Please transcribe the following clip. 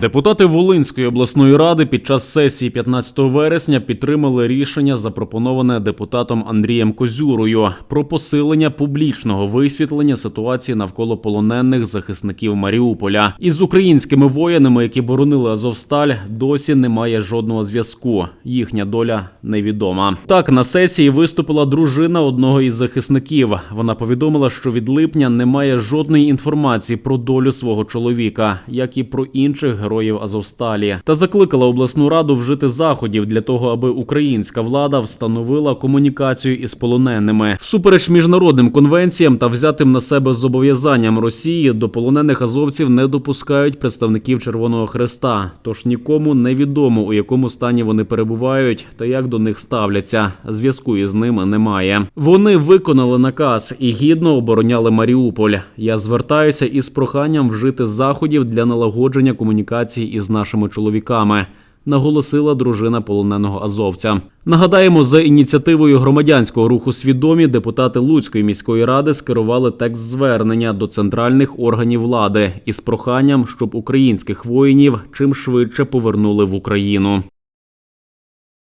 Депутати Волинської обласної ради під час сесії 15 вересня підтримали рішення, запропоноване депутатом Андрієм Козюрою, про посилення публічного висвітлення ситуації навколо полонених захисників Маріуполя. Із українськими воїнами, які боронили Азовсталь, досі немає жодного зв'язку. Їхня доля невідома. Так на сесії виступила дружина одного із захисників. Вона повідомила, що від липня немає жодної інформації про долю свого чоловіка, як і про інших героїв Азовсталі, та закликала обласну раду вжити заходів для того, аби українська влада встановила комунікацію із полоненими всупереч міжнародним конвенціям та взятим на себе зобов'язанням Росії до полонених азовців не допускають представників Червоного Хреста. Тож нікому не відомо у якому стані вони перебувають та як до них ставляться. Зв'язку із ними немає. Вони виконали наказ і гідно обороняли Маріуполь. Я звертаюся із проханням вжити заходів для налагодження комунікації із нашими чоловіками. Наголосила дружина полоненого азовця. Нагадаємо, за ініціативою громадянського руху свідомі депутати Луцької міської ради скерували текст звернення до центральних органів влади із проханням, щоб українських воїнів чим швидше повернули в Україну.